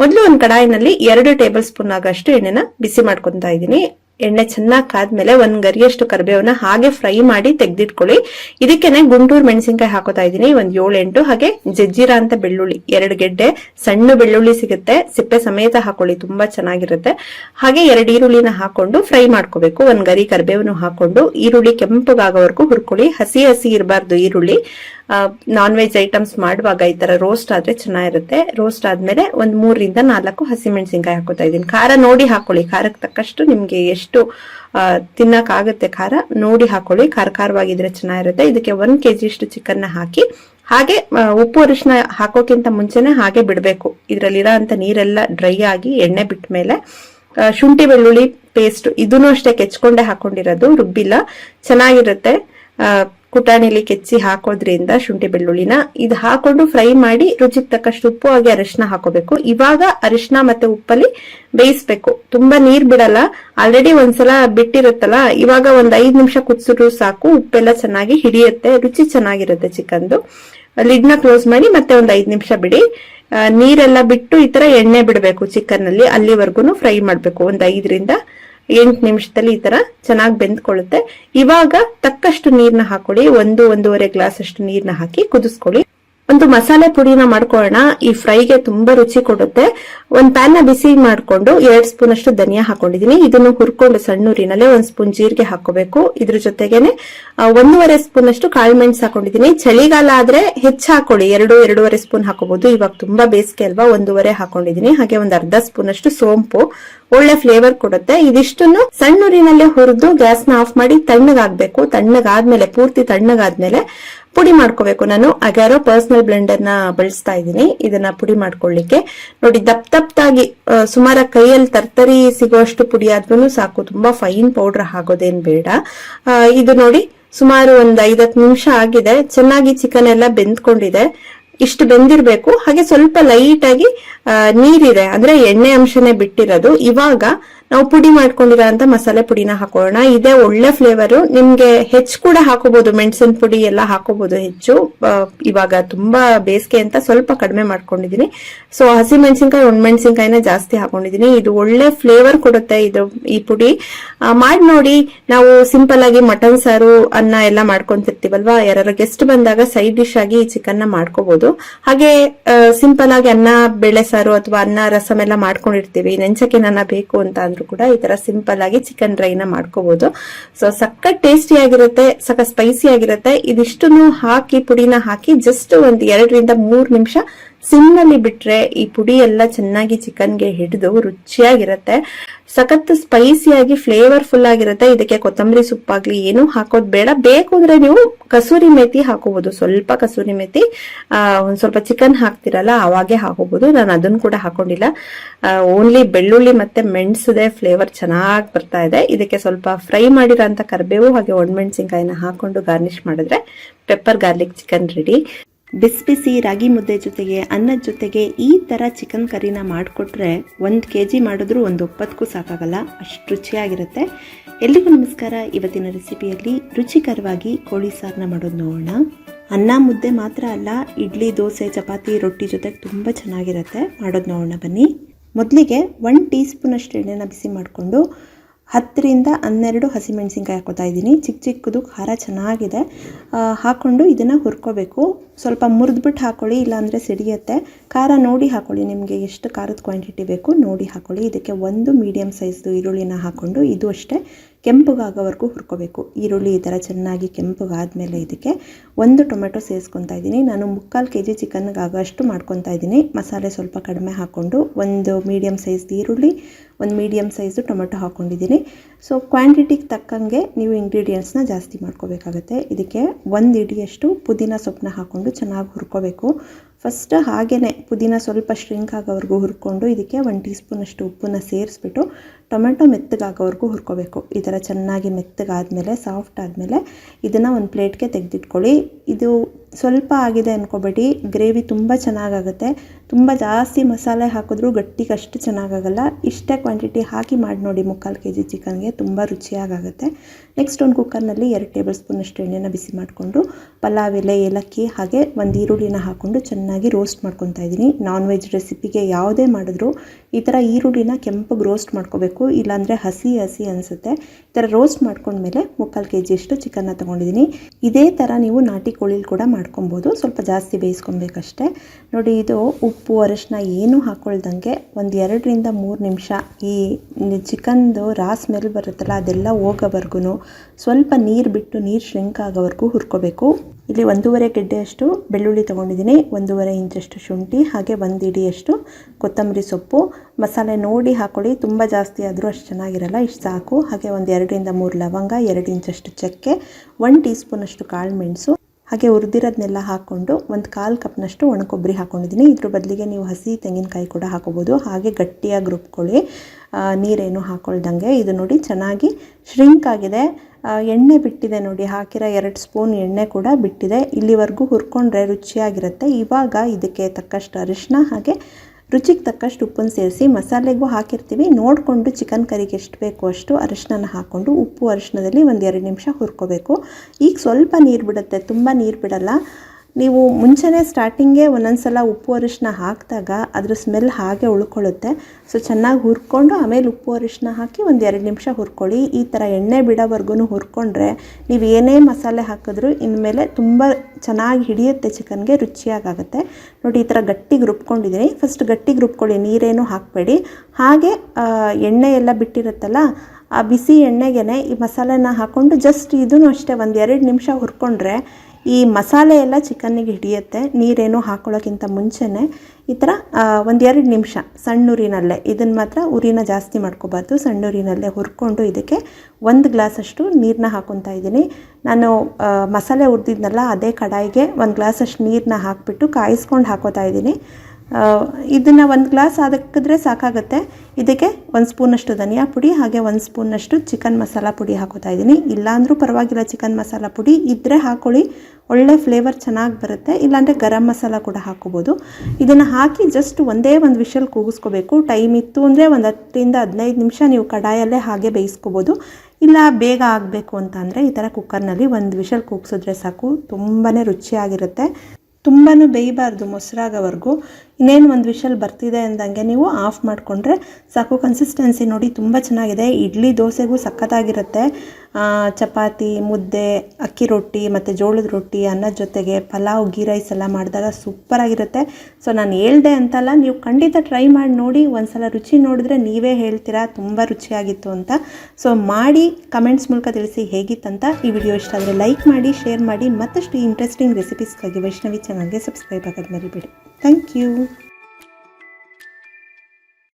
ಮೊದಲು ಒಂದು ಕಡಾಯಿನಲ್ಲಿ ಎರಡು ಟೇಬಲ್ ಸ್ಪೂನ್ ಆಗಷ್ಟು ಎಣ್ಣೆನ ಬಿಸಿ ಮಾಡ್ಕೊತಾ ಇದ್ದೀನಿ. ಎಣ್ಣೆ ಚೆನ್ನಾಗಿ ಕಾದ್ಮೇಲೆ ಒಂದ್ ಗರಿಯಷ್ಟು ಕರಿಬೇವನ್ನ ಹಾಗೆ ಫ್ರೈ ಮಾಡಿ ತೆಗ್ದಿಟ್ಕೊಳ್ಳಿ. ಇದಕ್ಕೆನೆ ಗುಂಟೂರು ಮೆಣಸಿನ್ಕಾಯಿ ಹಾಕೋತಾ ಇದ್ದೀನಿ, ಒಂದ್ ಏಳು ಎಂಟು ಹಾಗೆ ಜಜ್ಜೀರಾ ಅಂತ ಬೆಳ್ಳುಳ್ಳಿ, ಎರಡು ಗೆಡ್ಡೆ, ಸಣ್ಣ ಬೆಳ್ಳುಳ್ಳಿ ಸಿಗುತ್ತೆ. ಸಿಪ್ಪೆ ಸಮೇತ ಹಾಕೊಳ್ಳಿ, ತುಂಬಾ ಚೆನ್ನಾಗಿರುತ್ತೆ. ಹಾಗೆ ಎರಡು ಈರುಳ್ಳಿನ ಹಾಕೊಂಡು ಫ್ರೈ ಮಾಡ್ಕೋಬೇಕು. ಒಂದ್ ಗರಿ ಕರಿಬೇವನ್ನು ಹಾಕೊಂಡು ಈರುಳ್ಳಿ ಕೆಂಪಗಾಗೋವರೆಗೂ ಹುರ್ಕೊಳ್ಳಿ. ಹಸಿ ಹಸಿ ಇರಬಾರ್ದು ಈರುಳ್ಳಿ. ನಾನ್ ವೆಜ್ ಐಟಮ್ಸ್ ಮಾಡುವಾಗ ಈ ತರ ರೋಸ್ಟ್ ಆದ್ರೆ ಚೆನ್ನಾಗಿರುತ್ತೆ. ರೋಸ್ಟ್ ಆದ್ಮೇಲೆ ಒಂದ್ ಮೂರರಿಂದ ನಾಲ್ಕು ಹಸಿಮೆಣಸಿನ್ಕಾಯಿ ಹಾಕೋತಾ ಇದೀನಿ ಖಾರ ನೋಡಿ ಹಾಕೊಳ್ಳಿ. ಖಾರಕ್ಕೆ ತಕ್ಕಷ್ಟು ನಿಮ್ಗೆ ಎಷ್ಟು ತಿನ್ನಕ್ ಆಗುತ್ತೆ ಖಾರ ನೋಡಿ ಹಾಕೊಳ್ಳಿ. ಖಾರ ಖಾರವಾಗಿದ್ರೆ ಚೆನ್ನಾಗಿರುತ್ತೆ. ಇದಕ್ಕೆ ಒಂದ್ ಕೆಜಿ ಇಷ್ಟು ಚಿಕನ್ ಹಾಕಿ, ಹಾಗೆ ಉಪ್ಪು ಅರಿಶಿನ ಹಾಕೋಕ್ಕಿಂತ ಮುಂಚೆನೆ ಹಾಗೆ ಬಿಡಬೇಕು. ಇದ್ರಲ್ಲಿರೋ ಅಂತ ನೀರೆಲ್ಲ ಡ್ರೈ ಆಗಿ ಎಣ್ಣೆ ಬಿಟ್ಟ ಮೇಲೆ ಶುಂಠಿ ಬೆಳ್ಳುಳ್ಳಿ ಪೇಸ್ಟ್ ಇದನ್ನು ಅಷ್ಟೇ ಕೆಚ್ಕೊಂಡೆ ಹಾಕೊಂಡಿರೋದು. ರುಬ್ಬಿಲ್ಲ. ಚೆನ್ನಾಗಿರುತ್ತೆ. ಕುಟಾಣಿಲಿ ಕೆಚ್ಚಿ ಹಾಕೋದ್ರಿಂದ ಶುಂಠಿ ಬೆಳ್ಳುಳ್ಳಿನ ಇದು ಹಾಕೊಂಡು ಫ್ರೈ ಮಾಡಿ ರುಚಿಗೆ ತಕ್ಕಷ್ಟು ಉಪ್ಪು, ಹಾಗೆ ಅರಿಶಿನ ಹಾಕೋಬೇಕು. ಇವಾಗ ಅರಿಶಿನ ಮತ್ತೆ ಉಪ್ಪಲ್ಲಿ ಬೇಯಿಸ್ಬೇಕು. ತುಂಬಾ ನೀರ್ ಬಿಡಲ್ಲ. ಆಲ್ರೆಡಿ ಒಂದ್ಸಲ ಬಿಟ್ಟಿರುತ್ತಲ್ಲ? ಇವಾಗ ಒಂದ್ ಐದ್ ನಿಮಿಷ ಕುದಿಸಿದ್ರು ಸಾಕು. ಉಪ್ಪೆಲ್ಲ ಚೆನ್ನಾಗಿ ಹಿಡಿಯುತ್ತೆ. ರುಚಿ ಚೆನ್ನಾಗಿರುತ್ತೆ ಚಿಕನ್ದು. ನ ಕ್ಲೋಸ್ ಮಾಡಿ ಮತ್ತೆ ಒಂದ್ ಐದ್ ನಿಮಿಷ ಬಿಡಿ. ನೀರೆಲ್ಲ ಬಿಟ್ಟು ಈ ತರ ಎಣ್ಣೆ ಬಿಡಬೇಕು ಚಿಕನ್ ಅಲ್ಲಿ ಅಲ್ಲಿವರೆಗೂ ಫ್ರೈ ಮಾಡ್ಬೇಕು. ಒಂದ್ ಐದರಿಂದ ಎಂಟು ನಿಮಿಷದಲ್ಲಿ ಈ ತರ ಚೆನ್ನಾಗಿ ಬೆಂದ್ಕೊಳ್ಳುತ್ತೆ. ಇವಾಗ ತಕ್ಕಷ್ಟು ನೀರ್ನ ಹಾಕೊಳ್ಳಿ. ಒಂದು, ಒಂದೂವರೆ ಗ್ಲಾಸ್ ಅಷ್ಟು ನೀರ್ನ ಹಾಕಿ ಕುದಿಸ್ಕೊಳ್ಳಿ. ಒಂದು ಮಸಾಲೆ ಪುಡಿನ ಮಾಡ್ಕೊಳ್ಳೋಣ. ಈ ಫ್ರೈಗೆ ತುಂಬಾ ರುಚಿ ಕೊಡುತ್ತೆ. ಒಂದ್ ಪ್ಯಾನ್ನ ಬಿಸಿ ಮಾಡ್ಕೊಂಡು ಎರಡ್ ಸ್ಪೂನ್ ಅಷ್ಟು ಧನಿಯಾ ಹಾಕೊಂಡಿದೀನಿ ಇದನ್ನು ಹುರ್ಕೊಂಡು ಸಣ್ಣೂರಿನಲ್ಲೇ ಒಂದ್ ಸ್ಪೂನ್ ಜೀರಿಗೆ ಹಾಕೋಬೇಕು ಇದ್ರ ಜೊತೆಗೇನೆ ಒಂದೂವರೆ ಸ್ಪೂನ್ ಅಷ್ಟು ಕಾಳು ಮೆಣಸು ಹಾಕೊಂಡಿದೀನಿ ಚಳಿಗಾಲ ಆದ್ರೆ ಹೆಚ್ಚು ಹಾಕೊಳ್ಳಿ. ಎರಡು, ಎರಡೂವರೆ ಸ್ಪೂನ್ ಹಾಕೋಬಹುದು ಇವಾಗ ತುಂಬಾ ಬೇಸಿಗೆ ಅಲ್ವಾ? ಒಂದೂವರೆ ಹಾಕೊಂಡಿದೀನಿ ಹಾಗೆ ಒಂದ್ ಅರ್ಧ ಸ್ಪೂನ್ ಅಷ್ಟು ಸೋಂಪು. ಒಳ್ಳೆ ಫ್ಲೇವರ್ ಕೊಡುತ್ತೆ. ಇದಿಷ್ಟನ್ನು ಸಣ್ಣೂರಿನಲ್ಲೇ ಹುರಿದು ಗ್ಯಾಸ್ನ ಆಫ್ ಮಾಡಿ ತಣ್ಣಗಾಗ್ಬೇಕು ತಣ್ಣಗಾದ್ಮೇಲೆ, ಪೂರ್ತಿ ತಣ್ಣಗಾದ್ಮೇಲೆ ಪುಡಿ ಮಾಡ್ಕೋಬೇಕು. ನಾನು ಅಗ್ಯಾರೋ ಪರ್ಸನಲ್ ಬ್ಲೆಂಡರ್ನ ಬಳಸ್ತಾ ಇದ್ದೀನಿ. ಇದನ್ನ ಪುಡಿ ಮಾಡ್ಕೊಳ್ಳಿಕ್ಕೆ. ನೋಡಿ, ದಪ್ಪ ದಪ್ಪದಾಗಿ ಸುಮಾರ ಕೈಯಲ್ಲಿ ತರ್ತರಿ ಸಿಗುವಷ್ಟು ಪುಡಿ ಆದ್ರೂ ಸಾಕು. ತುಂಬಾ ಫೈನ್ ಪೌಡರ್ ಆಗೋದೇನ್ ಬೇಡ. ಇದು ನೋಡಿ, ಸುಮಾರು ಒಂದ್ ಐದತ್ತು ನಿಮಿಷ ಆಗಿದೆ. ಚೆನ್ನಾಗಿ ಚಿಕನ್ ಎಲ್ಲ ಬೆಂದ್ಕೊಂಡಿದೆ. ಇಷ್ಟು ಬೆಂದಿರ್ಬೇಕು. ಹಾಗೆ ಸ್ವಲ್ಪ ಲೈಟ್ ಆಗಿ ನೀರಿದೆ. ಅಂದ್ರೆ ಎಣ್ಣೆ ಅಂಶನೇ ಬಿಟ್ಟಿರೋದು. ಇವಾಗ ನಾವು ಪುಡಿ ಮಾಡ್ಕೊಂಡಿರೋ ಮಸಾಲೆ ಪುಡಿನ ಹಾಕೋಣ ಇದೇ ಒಳ್ಳೆ ಫ್ಲೇವರು ನಿಮ್ಗೆ ಹೆಚ್ಚು ಕೂಡ ಹಾಕೋಬಹುದು ಮೆಣಸಿನ ಪುಡಿ ಎಲ್ಲ ಹಾಕೋಬಹುದು ಹೆಚ್ಚು. ಇವಾಗ ತುಂಬಾ ಬೇಸಿಗೆ ಅಂತ ಸ್ವಲ್ಪ ಕಡಿಮೆ ಮಾಡ್ಕೊಂಡಿದೀನಿ. ಸೊ ಹಸಿ ಮೆಣಸಿನ್ಕಾಯಿ ಒಣ ಮೆಣಸಿನ್ಕಾಯಿನ ಜಾಸ್ತಿ ಹಾಕೊಂಡಿದೀನಿ. ಇದು ಒಳ್ಳೆ ಫ್ಲೇವರ್ ಕೊಡುತ್ತೆ ಇದು, ಈ ಪುಡಿ. ಮಾಡಿ ನೋಡಿ. ನಾವು ಸಿಂಪಲ್ ಆಗಿ ಮಟನ್ ಸಾರು, ಅನ್ನ ಎಲ್ಲ ಮಾಡ್ಕೊಂತಿರ್ತೀವಲ್ವಾ? ಯಾರು ಗೆಸ್ಟ್ ಬಂದಾಗ ಸೈಡ್ ಡಿಶ್ ಆಗಿ ಈ ಚಿಕನ್ನ ಮಾಡ್ಕೋಬಹುದು ಹಾಗೆ ಸಿಂಪಲ್ ಆಗಿ ಅನ್ನ, ಬೇಳೆ ಸಾರು ಅಥವಾ ಅನ್ನ, ರಸಂ ಎಲ್ಲ ಮಾಡ್ಕೊಂಡಿರ್ತೀವಿ. ನೆಂಚಕ್ಕೆ ನನ್ನ ಬೇಕು ಅಂತ ಕೂಡ ಈ ತರ ಸಿಂಪಲ್ ಆಗಿ ಚಿಕನ್ ಡ್ರೈನ ಮಾಡ್ಕೋಬಹುದು ಸೊ ಸಕ್ಕ ಟೇಸ್ಟಿ ಆಗಿರುತ್ತೆ ಸಖತ್ ಸ್ಪೈಸಿ ಆಗಿರುತ್ತೆ. ಇದಿಷ್ಟನ್ನು ಹಾಕಿ, ಪುಡಿನ ಹಾಕಿ ಜಸ್ಟ್ ಒಂದ್ ಎರಡರಿಂದ ಮೂರ್ ನಿಮಿಷ ಸಿಮ್ನಲ್ಲಿ ಬಿಟ್ರೆ ಈ ಪುಡಿ ಎಲ್ಲ ಚೆನ್ನಾಗಿ ಚಿಕನ್ಗೆ ಹಿಡಿದು ರುಚಿಯಾಗಿರುತ್ತೆ. ಸಖತ್ ಸ್ಪೈಸಿಯಾಗಿ ಫ್ಲೇವರ್ಫುಲ್ ಆಗಿರುತ್ತೆ. ಇದಕ್ಕೆ ಕೊತ್ತಂಬರಿ ಸೊಪ್ಪಾಗ್ಲಿ ಏನು ಹಾಕೋದ್ ಬೇಡ. ಬೇಕು ಅಂದ್ರೆ ನೀವು ಕಸೂರಿ ಮೇತಿ ಹಾಕೋಬಹುದು ಸ್ವಲ್ಪ ಕಸೂರಿ ಮೇತಿ ಒಂದ್ ಸ್ವಲ್ಪ ಚಿಕನ್ ಹಾಕ್ತಿರಲ್ಲ, ಅವಾಗೆ ಹಾಕೋಬಹುದು ನಾನು ಅದನ್ನ ಕೂಡ ಹಾಕೊಂಡಿಲ್ಲ. ಓನ್ಲಿ ಬೆಳ್ಳುಳ್ಳಿ ಮತ್ತೆ ಮೆಣಸದೆ ಫ್ಲೇವರ್ ಚೆನ್ನಾಗಿ ಬರ್ತಾ ಇದೆ. ಇದಕ್ಕೆ ಸ್ವಲ್ಪ ಫ್ರೈ ಮಾಡಿರೋಂಥ ಕರಿಬೇವು ಹಾಗೆ ಒಣಮೆಣಸಿನ್ಕಾಯಿನ ಹಾಕೊಂಡು ಗಾರ್ನಿಶ್ ಮಾಡಿದ್ರೆ ಪೆಪ್ಪರ್ ಗಾರ್ಲಿಕ್ ಚಿಕನ್ ರೆಡಿ ಬಿಸಿ ಬಿಸಿ ರಾಗಿ ಮುದ್ದೆ ಜೊತೆಗೆ ಅನ್ನದ ಜೊತೆಗೆ ಈ ಥರ ಚಿಕನ್ ಕರಿನ ಮಾಡಿಕೊಟ್ರೆ ಒಂದು ಕೆ ಜಿ ಮಾಡಿದ್ರೂ ಒಂದು ಒಪ್ಪತ್ತಕ್ಕೂ ಸಾಕಾಗಲ್ಲ, ಅಷ್ಟು ರುಚಿಯಾಗಿರುತ್ತೆ. ಎಲ್ರಿಗೂ ನಮಸ್ಕಾರ. ಇವತ್ತಿನ ರೆಸಿಪಿಯಲ್ಲಿ ರುಚಿಕರವಾಗಿ ಕೋಳಿ ಸಾರನ್ನ ಮಾಡೋದು ನೋಡೋಣ. ಅನ್ನ ಮುದ್ದೆ ಮಾತ್ರ ಅಲ್ಲ, ಇಡ್ಲಿ, ದೋಸೆ, ಚಪಾತಿ, ರೊಟ್ಟಿ ಜೊತೆಗೆ ತುಂಬ ಚೆನ್ನಾಗಿರುತ್ತೆ. ಮಾಡೋದು ನೋಡೋಣ ಬನ್ನಿ. ಮೊದಲಿಗೆ ಒನ್ ಟೀ ಸ್ಪೂನಷ್ಟು ಎಣ್ಣೆನ ಬಿಸಿ ಮಾಡಿಕೊಂಡು ಹತ್ತರಿಂದ ಹನ್ನೆರಡು ಹಸಿಮೆಣಸಿನ್ಕಾಯಿ ಹಾಕೋತಾ ಇದ್ದೀನಿ. ಚಿಕ್ಕ ಚಿಕ್ಕದು, ಖಾರ ಚೆನ್ನಾಗಿದೆ. ಹಾಕ್ಕೊಂಡು ಇದನ್ನು ಹುರ್ಕೋಬೇಕು. ಸ್ವಲ್ಪ ಮುರಿದ್ಬಿಟ್ಟು ಹಾಕ್ಕೊಳ್ಳಿ ಇಲ್ಲಾಂದರೆ ಸಿಡಿಯುತ್ತೆ. ಖಾರ ನೋಡಿ ಹಾಕ್ಕೊಳ್ಳಿ ನಿಮಗೆ ಎಷ್ಟು ಖಾರದ ಕ್ವಾಂಟಿಟಿ ಬೇಕು, ನೋಡಿ ಹಾಕೊಳ್ಳಿ. ಇದಕ್ಕೆ ಒಂದು ಮೀಡಿಯಮ್ ಸೈಜ್ದು ಈರುಳ್ಳಿನ ಹಾಕ್ಕೊಂಡು ಇದು ಅಷ್ಟೇ. ಕೆಂಪಗಾಗೋವರೆಗೂ ಹುರ್ಕೋಬೇಕು. ಈರುಳ್ಳಿ ಈ ಥರ ಚೆನ್ನಾಗಿ ಕೆಂಪಗಾದ್ಮೇಲೆ ಇದಕ್ಕೆ ಒಂದು ಟೊಮೆಟೊ ಸೇರಿಸ್ಕೊತಾ ಇದ್ದೀನಿ. ನಾನು ಮುಕ್ಕಾಲು ಕೆ ಜಿ ಚಿಕನ್ಗಾಗೋ ಅಷ್ಟು ಮಾಡ್ಕೊತಾ ಇದ್ದೀನಿ. ಮಸಾಲೆ ಸ್ವಲ್ಪ ಕಡಿಮೆ ಹಾಕ್ಕೊಂಡು ಒಂದು ಮೀಡಿಯಮ್ ಸೈಜ್ ಈರುಳ್ಳಿ, ಒಂದು ಮೀಡಿಯಮ್ ಸೈಜು ಟೊಮೆಟೊ ಹಾಕ್ಕೊಂಡಿದ್ದೀನಿ. ಸೊ, ಕ್ವಾಂಟಿಟಿಗೆ ತಕ್ಕಂಗೆ ನೀವು ಇಂಗ್ರೀಡಿಯೆಂಟ್ಸ್ನ ಜಾಸ್ತಿ ಮಾಡ್ಕೋಬೇಕಾಗುತ್ತೆ. ಇದಕ್ಕೆ ಒಂದು ಇಡಿಯಷ್ಟು ಪುದೀನ ಸೊಪ್ಪನ್ನ ಹಾಕ್ಕೊಂಡು ಚೆನ್ನಾಗಿ ಹುರ್ಕೋಬೇಕು. ಫಸ್ಟ್ ಹಾಗೇ ಪುದೀನ ಸ್ವಲ್ಪ ಶ್ರಿಂಕ್ ಆಗೋವರೆಗೂ ಹುರ್ಕೊಂಡು ಇದಕ್ಕೆ ಒಂದು ಟೀ ಸ್ಪೂನಷ್ಟು ಉಪ್ಪನ್ನು ಸೇರಿಸ್ಬಿಟ್ಟು ಟೊಮೆಟೊ ಮೆತ್ತಗಾಗೋವರೆಗೂ ಹುರ್ಕೋಬೇಕು. ಈ ಥರ ಚೆನ್ನಾಗಿ ಮೆತ್ತಗಾದಮೇಲೆ ಸಾಫ್ಟ್ ಆದಮೇಲೆ ಇದನ್ನು ಒಂದು ಪ್ಲೇಟ್ಗೆ ತೆಗೆದಿಟ್ಕೊಳ್ಳಿ. ಇದು ಸ್ವಲ್ಪ ಆಗಿದೆ ಅಂದ್ಕೋಬೇಡಿ ಗ್ರೇವಿ ತುಂಬ ಚೆನ್ನಾಗಾಗುತ್ತೆ. ತುಂಬ ಜಾಸ್ತಿ ಮಸಾಲೆ ಹಾಕಿದ್ರೂ ಗಟ್ಟಿಗೆ ಅಷ್ಟು ಚೆನ್ನಾಗಾಗಲ್ಲ. ಇಷ್ಟೇ ಕ್ವಾಂಟಿಟಿ ಹಾಕಿ ಮಾಡಿ ನೋಡಿ ಮುಕ್ಕಾಲು ಕೆ ಜಿ ಚಿಕನ್ಗೆ. ತುಂಬ ರುಚಿಯಾಗುತ್ತೆ ನೆಕ್ಸ್ಟ್ ಒಂದು ಕುಕ್ಕರ್ನಲ್ಲಿ ಎರಡು ಟೇಬಲ್ ಸ್ಪೂನ್ ಅಷ್ಟು ಎಣ್ಣೆನ ಬಿಸಿ ಮಾಡಿಕೊಂಡು, ಪಲಾವ್, ಎಲೆ, ಏಲಕ್ಕಿ ಹಾಗೆ ಒಂದು ಈರುಳ್ಳಿನ ಹಾಕ್ಕೊಂಡು ಚೆನ್ನಾಗಿ ರೋಸ್ಟ್ ಮಾಡ್ಕೊತಾ ಇದ್ದೀನಿ. ನಾನ್ ವೆಜ್ ರೆಸಿಪಿಗೆ ಯಾವುದೇ ಮಾಡಿದ್ರು ಈ ಥರ ಈರುಳ್ಳಿನ ಕೆಂಪಗೆ ರೋಸ್ಟ್ ಮಾಡ್ಕೋಬೇಕು. ಇಲ್ಲಾಂದರೆ ಹಸಿ ಹಸಿ ಅನಿಸುತ್ತೆ. ಈ ಥರ ರೋಸ್ಟ್ ಮಾಡ್ಕೊಂಡ್ಮೇಲೆ ಮುಕ್ಕಾಲು ಕೆ ಜಿಯಷ್ಟು ಚಿಕನ್ನ ತೊಗೊಂಡಿದ್ದೀನಿ. ಇದೇ ಥರ ನೀವು ನಾಟಿ ಕೋಳಿಲಿ ಕೂಡ ಮಾಡ್ಕೊಬೋದು. ಸ್ವಲ್ಪ ಜಾಸ್ತಿ ಬೇಯಿಸ್ಕೊಬೇಕಷ್ಟೆ. ನೋಡಿ, ಇದು ಉಪ್ಪು, ಅರಿಶಿನ ಏನೂ ಹಾಕ್ಕೊಳ್ದಂಗೆ ಒಂದು ಎರಡರಿಂದ ಮೂರು ನಿಮಿಷ ಈ ಚಿಕನ್ದು ರಾಸ್ ಸ್ಮೆಲ್ ಬರುತ್ತಲ್ಲ, ಅದೆಲ್ಲ ಹೋಗೋವರೆಗೂ ಸ್ವಲ್ಪ ನೀರು ಬಿಟ್ಟು ನೀರು ಶ್ರಿಂಕ್ ಆಗೋವರೆಗೂ ಹುರ್ಕೋಬೇಕು. ಇಲ್ಲಿ ಒಂದೂವರೆ ಗೆಡ್ಡೆಯಷ್ಟು ಬೆಳ್ಳುಳ್ಳಿ ತೊಗೊಂಡಿದ್ದೀನಿ. ಒಂದೂವರೆ ಇಂಚಷ್ಟು ಶುಂಠಿ, ಹಾಗೆ ಒಂದು ಇಡಿಯಷ್ಟು ಕೊತ್ತಂಬರಿ ಸೊಪ್ಪು. ಮಸಾಲೆ ನೋಡಿ ಹಾಕೊಳ್ಳಿ. ತುಂಬ ಜಾಸ್ತಿ ಆದರೂ ಅಷ್ಟು ಚೆನ್ನಾಗಿರಲ್ಲ, ಇಷ್ಟು ಸಾಕು. ಹಾಗೆ ಒಂದು ಎರಡರಿಂದ ಮೂರು ಲವಂಗ, ಎರಡು ಇಂಚಷ್ಟು ಚಕ್ಕೆ ಒನ್ ಟೀ ಸ್ಪೂನಷ್ಟು ಕಾಳು ಮೆಣಸು. ಹಾಗೆ ಹುರಿದಿರೋದನ್ನೆಲ್ಲ ಹಾಕ್ಕೊಂಡು ಒಂದು ಕಾಲು ಕಪ್ನಷ್ಟು ಒಣ ಕೊಬ್ಬರಿ ಹಾಕ್ಕೊಂಡಿದ್ದೀನಿ ಇದ್ರ ಬದಲಿಗೆ ನೀವು ಹಸಿ ತೆಂಗಿನಕಾಯಿ ಕೂಡ ಹಾಕೋಬೋದು. ಹಾಗೆ ಗಟ್ಟಿಯಾಗಿ ರುಬ್ಕೊಳ್ಳಿ ನೀರೇನು ಹಾಕ್ಕೊಳ್ದಂಗೆ ಇದು ನೋಡಿ ಚೆನ್ನಾಗಿ ಶ್ರಿಂಕ್ ಆಗಿದೆ. ಎಣ್ಣೆ ಬಿಟ್ಟಿದೆ ನೋಡಿ. ಹಾಕಿರೋ ಎರಡು ಸ್ಪೂನ್ ಎಣ್ಣೆ ಕೂಡ ಬಿಟ್ಟಿದೆ. ಇಲ್ಲಿವರೆಗೂ ಹುರ್ಕೊಂಡ್ರೆ ರುಚಿಯಾಗಿರುತ್ತೆ. ಇವಾಗ ಇದಕ್ಕೆ ತಕ್ಕಷ್ಟು ಅರಿಶಿನ ಹಾಗೆ ರುಚಿಗೆ ತಕ್ಕಷ್ಟು ಉಪ್ಪನ್ನು ಸೇರಿಸಿ ಮಸಾಲೆಗೂ ಹಾಕಿರ್ತೀವಿ. ನೋಡಿಕೊಂಡು ಚಿಕನ್ ಕರಿಗೆ ಎಷ್ಟು ಬೇಕೋ ಅಷ್ಟು ಅರಿಶಿನ ಹಾಕ್ಕೊಂಡು ಉಪ್ಪು ಅರಿಶಿನದಲ್ಲಿ ಒಂದು ಎರಡು ನಿಮಿಷ ಹುರ್ಕೋಬೇಕು. ಈಗ ಸ್ವಲ್ಪ ನೀರು ಬಿಡುತ್ತೆ. ತುಂಬ ನೀರು ಬಿಡಲ್ಲ. ನೀವು ಮುಂಚೆನೇ ಸ್ಟಾರ್ಟಿಂಗೇ ಒಂದೊಂದು ಸಲ ಉಪ್ಪು ಅರಿಶಿನ ಹಾಕಿದಾಗ ಅದ್ರ ಸ್ಮೆಲ್ ಹಾಗೆ ಉಳ್ಕೊಳ್ಳುತ್ತೆ. ಸೊ ಚೆನ್ನಾಗಿ ಹುರ್ಕೊಂಡು ಆಮೇಲೆ ಉಪ್ಪು ಅರಿಶಿನ ಹಾಕಿ ಒಂದು ಎರಡು ನಿಮಿಷ ಹುರ್ಕೊಳ್ಳಿ. ಈ ಥರ ಎಣ್ಣೆ ಬಿಡೋವರೆಗೂ ಹುರ್ಕೊಂಡ್ರೆ ನೀವು ಏನೇ ಮಸಾಲೆ ಹಾಕಿದ್ರೂ ಇನ್ಮೇಲೆ ತುಂಬ ಚೆನ್ನಾಗಿ ಹಿಡಿಯುತ್ತೆ ಚಿಕನ್ಗೆ ರುಚಿಯಾಗುತ್ತೆ ನೋಡಿ, ಈ ಥರ ಗಟ್ಟಿಗೆ ರುಬ್ಕೊಂಡಿದ್ದೀನಿ ಫಸ್ಟ್ ಗಟ್ಟಿಗೆ ರುಬ್ಕೊಳ್ಳಿ, ನೀರೇನು ಹಾಕಬೇಡಿ. ಹಾಗೆ ಎಣ್ಣೆ ಎಲ್ಲ ಬಿಟ್ಟಿರುತ್ತಲ್ಲ, ಆ ಬಿಸಿ ಎಣ್ಣೆಗೆ ಈ ಮಸಾಲೆನ ಹಾಕ್ಕೊಂಡು ಜಸ್ಟ್ ಇದೂ ಅಷ್ಟೇ ಒಂದು ಎರಡು ನಿಮಿಷ ಹುರ್ಕೊಂಡ್ರೆ ಈ ಮಸಾಲೆ ಎಲ್ಲ ಚಿಕನ್ನಿಗೆ ಹಿಡಿಯುತ್ತೆ. ನೀರೇನು ಹಾಕೊಳ್ಳೋಕ್ಕಿಂತ ಮುಂಚೆನೇ ಈ ಥರ ಒಂದು ಎರಡು ನಿಮಿಷ ಸಣ್ಣ ಉರಿನಲ್ಲೇ ಇದನ್ನು ಮಾತ್ರ ಉರಿನ ಜಾಸ್ತಿ ಮಾಡ್ಕೋಬಾರ್ದು. ಸಣ್ಣ ಉರಿನಲ್ಲೇ ಹುರ್ಕೊಂಡು ಇದಕ್ಕೆ ಒಂದು ಗ್ಲಾಸಷ್ಟು ನೀರನ್ನ ಹಾಕೊತಾ ಇದ್ದೀನಿ. ನಾನು ಮಸಾಲೆ ಹುರಿದಿದ್ನಲ್ಲ, ಅದೇ ಕಡಾಯಿಗೆ ಒಂದು ಗ್ಲಾಸಷ್ಟು ನೀರನ್ನ ಹಾಕಿಬಿಟ್ಟು ಕಾಯಿಸ್ಕೊಂಡು ಹಾಕೋತಾ ಇದ್ದೀನಿ. ಇದನ್ನು ಒಂದು ಗ್ಲಾಸ್ ಹಾಕಿದ್ರೆ ಸಾಕಾಗುತ್ತೆ. ಇದಕ್ಕೆ ಒಂದು ಸ್ಪೂನಷ್ಟು ಧನಿಯಾ ಪುಡಿ, ಹಾಗೆ ಒಂದು ಸ್ಪೂನಷ್ಟು ಚಿಕನ್ ಮಸಾಲ ಪುಡಿ ಹಾಕೋತಾ ಇದ್ದೀನಿ. ಇಲ್ಲಾಂದರೂ ಪರವಾಗಿಲ್ಲ, ಚಿಕನ್ ಮಸಾಲ ಪುಡಿ ಇದ್ದರೆ ಹಾಕೊಳ್ಳಿ. ಒಳ್ಳೆ ಫ್ಲೇವರ್ ಚೆನ್ನಾಗಿ ಬರುತ್ತೆ. ಇಲ್ಲಾಂದರೆ ಗರಂ ಮಸಾಲ ಕೂಡ ಹಾಕೋಬೋದು ಇದನ್ನು ಹಾಕಿ ಜಸ್ಟ್ ಒಂದೇ ಒಂದು ವಿಷಲ್ ಕೂಗಿಸ್ಕೋಬೇಕು. ಟೈಮ್ ಇತ್ತು ಅಂದರೆ ಒಂದು ಹತ್ತರಿಂದ ಹದಿನೈದು ನಿಮಿಷ ನೀವು ಕಡಾಯಲ್ಲೇ ಹಾಗೆ ಬೇಯಿಸ್ಕೋಬೋದು. ಇಲ್ಲ, ಬೇಗ ಆಗಬೇಕು ಅಂತ ಅಂದರೆ ಈ ಥರ ಕುಕ್ಕರ್ನಲ್ಲಿ ಒಂದು ವಿಷಲ್ ಕೂಗಿಸಿದ್ರೆ ಸಾಕು. ತುಂಬಾ ರುಚಿಯಾಗಿರುತ್ತೆ. ತುಂಬಾ ಬೇಯಬಾರ್ದು ಮೊಸರಾಗೋವರೆಗೂ. ಇನ್ನೇನು ಒಂದು ವಿಷಲ್ ಬರ್ತಿದೆ ಅಂದಂಗೆ ನೀವು ಆಫ್ ಮಾಡಿಕೊಂಡ್ರೆ ಸಾಕು. ಕನ್ಸಿಸ್ಟೆನ್ಸಿ ನೋಡಿ ತುಂಬ ಚೆನ್ನಾಗಿದೆ. ಇಡ್ಲಿ ದೋಸೆಗೂ ಸಖತ್ತಾಗಿರುತ್ತೆ. ಚಪಾತಿ, ಮುದ್ದೆ, ಅಕ್ಕಿ ರೊಟ್ಟಿ ಮತ್ತು ಜೋಳದ ರೊಟ್ಟಿ, ಅನ್ನದ ಜೊತೆಗೆ ಪಲಾವ್, ಗೀ ರೈಸ್ ಎಲ್ಲ ಮಾಡಿದಾಗ ಸೂಪರಾಗಿರುತ್ತೆ ಸೊ ನಾನು ಹೇಳ್ದೆ ಅಂತಲ್ಲ, ನೀವು ಖಂಡಿತ ಟ್ರೈ ಮಾಡಿ ನೋಡಿ, ಒಂದ್ಸಲ ರುಚಿ ನೋಡಿದ್ರೆ ನೀವೇ ಹೇಳ್ತೀರಾ? ತುಂಬ ರುಚಿಯಾಗಿತ್ತು ಅಂತ. ಸೊ ಮಾಡಿ ಕಮೆಂಟ್ಸ್ ಮೂಲಕ ತಿಳಿಸಿ ಹೇಗಿತ್ತಂತ ಈ ವಿಡಿಯೋ ಇಷ್ಟ ಆದರೆ ಲೈಕ್ ಮಾಡಿ ಶೇರ್ ಮಾಡಿ, ಮತ್ತಷ್ಟು ಇಂಟ್ರೆಸ್ಟಿಂಗ್ ರೆಸಿಪೀಸ್ಗಾಗಿ ವೈಷ್ಣವಿ ಚಾನಲ್ಗೆ ಸಬ್ಸ್ಕ್ರೈಬ್ ಆಗೋದು ಮರಿಬೇಡಿ. Thank you.